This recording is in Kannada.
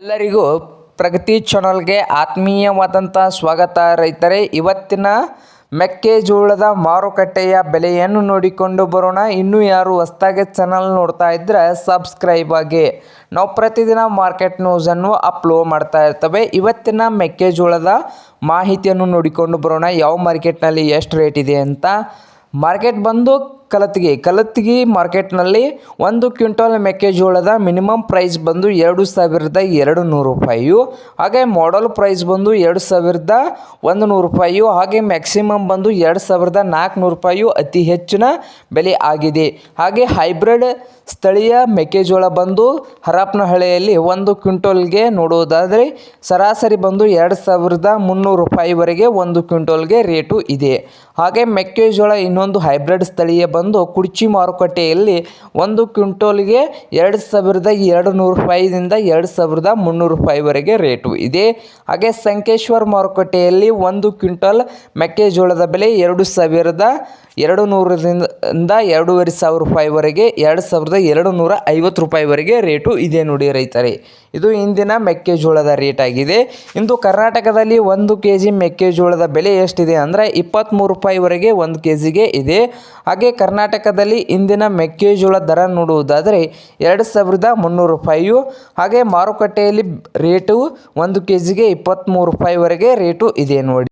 ಎಲ್ಲರಿಗೂ ಪ್ರಗತಿ ಚಾನಲ್ಗೆ ಆತ್ಮೀಯವಾದಂಥ ಸ್ವಾಗತ. ರೈತರೇ, ಇವತ್ತಿನ ಮೆಕ್ಕೆಜೋಳದ ಮಾರುಕಟ್ಟೆಯ ಬೆಲೆಯನ್ನು ನೋಡಿಕೊಂಡು ಬರೋಣ. ಇನ್ನೂ ಯಾರು ಹೊಸ್ದಾಗಿ ಚಾನಲ್ ನೋಡ್ತಾ ಇದ್ದರೆ ಸಬ್ಸ್ಕ್ರೈಬ್ ಆಗಿ. ನಾವು ಪ್ರತಿದಿನ ಮಾರ್ಕೆಟ್ ನ್ಯೂಸನ್ನು ಅಪ್ಲೋಡ್ ಮಾಡ್ತಾ ಇರ್ತವೆ. ಇವತ್ತಿನ ಮೆಕ್ಕೆಜೋಳದ ಮಾಹಿತಿಯನ್ನು ನೋಡಿಕೊಂಡು ಬರೋಣ. ಯಾವ ಮಾರ್ಕೆಟ್ನಲ್ಲಿ ಎಷ್ಟು ರೇಟ್ ಇದೆ ಅಂತ. ಮಾರ್ಕೆಟ್ ಬಂದು ಕಲತ್ಗಿ ಕಲತ್ಗಿ ಮಾರ್ಕೆಟ್ನಲ್ಲಿ ಒಂದು ಕ್ವಿಂಟಲ್ ಮೆಕ್ಕೆಜೋಳದ ಮಿನಿಮಮ್ ಪ್ರೈಸ್ ಬಂದು ಎರಡು ಸಾವಿರದ ಎರಡು ನೂರು ರೂಪಾಯಿಯು ಹಾಗೆ ಮಾಡಲ್ ಪ್ರೈಸ್ ಬಂದು ಎರಡು ಸಾವಿರದ ಒಂದು ನೂರು ರೂಪಾಯಿಯು ಹಾಗೆ ಮ್ಯಾಕ್ಸಿಮಮ್ ಬಂದು ಎರಡು ಸಾವಿರದ ನಾಲ್ಕುನೂರು ರೂಪಾಯಿಯು ಅತಿ ಹೆಚ್ಚಿನ ಬೆಲೆ ಆಗಿದೆ. ಹಾಗೆ ಹೈಬ್ರಿಡ್ ಸ್ಥಳೀಯ ಮೆಕ್ಕೆಜೋಳ ಬಂದು ಹರಪನಹಳ್ಳಿಯಲ್ಲಿ ಒಂದು ಕ್ವಿಂಟಲ್ಗೆ ನೋಡುವುದಾದರೆ ಸರಾಸರಿ ಬಂದು ಎರಡು ಸಾವಿರದ ಮುನ್ನೂರು ರೂಪಾಯಿವರೆಗೆ ಒಂದು ಕ್ವಿಂಟಲ್ಗೆ ರೇಟು ಇದೆ. ಹಾಗೆ ಮೆಕ್ಕೆಜೋಳ ಇನ್ನೊಂದು ಹೈಬ್ರಿಡ್ ಸ್ಥಳೀಯ ಬಂದು ಕುರ್ಚಿ ಮಾರುಕಟ್ಟೆಯಲ್ಲಿ ಒಂದು ಕ್ವಿಂಟಲ್ಗೆ ಎರಡು ಸಾವಿರದ ಎರಡು ನೂರು ರೂಪಾಯಿಯಿಂದ ಎರಡು ಸಾವಿರದ ಮುನ್ನೂರು ರೂಪಾಯಿವರೆಗೆ ರೇಟು. ಇದೆ ಹಾಗೆ ಸಂಕೇಶ್ವರ ಮಾರುಕಟ್ಟೆಯಲ್ಲಿ ಒಂದು ಕ್ವಿಂಟಲ್ ಮೆಕ್ಕೆಜೋಳದ ಬೆಲೆ ಎರಡು ಸಾವಿರದ ಎರಡು ನೂರರಿಂದ ಎರಡೂವರೆ ಸಾವಿರ ರೂಪಾಯಿವರೆಗೆ ಎರಡು ಸಾವಿರದ ಎರಡು ನೂರ ಐವತ್ತು ರೂಪಾಯಿವರೆಗೆ ರೇಟು ಇದೆ ನೋಡಿ ರೈತರೇ. ಇದು ಇಂದಿನ ಮೆಕ್ಕೆಜೋಳದ ರೇಟ್ ಆಗಿದೆ. ಇಂದು ಕರ್ನಾಟಕದಲ್ಲಿ ಒಂದು ಕೆ ಜಿ ಮೆಕ್ಕೆಜೋಳದ ಬೆಲೆ ಎಷ್ಟಿದೆ ಅಂದರೆ ಇಪ್ಪತ್ತ್ಮೂರು ರೂಪಾಯಿವರೆಗೆ ಒಂದು ಕೆ ಜಿಗೆ ಇದೆ. ಹಾಗೆ ಕರ್ನಾಟಕದಲ್ಲಿ ಇಂದಿನ ಮೆಕ್ಕೆಜೋಳ ದರ ನೋಡುವುದಾದರೆ ಎರಡು ಸಾವಿರದ ಮುನ್ನೂರು ರೂಪಾಯಿಯು, ಹಾಗೆ ಮಾರುಕಟ್ಟೆಯಲ್ಲಿ ರೇಟು ಒಂದು ಕೆ ಜಿಗೆ ಇಪ್ಪತ್ತ್ಮೂರು ರೂಪಾಯಿವರೆಗೆ ರೇಟು ಇದೆ ನೋಡಿ.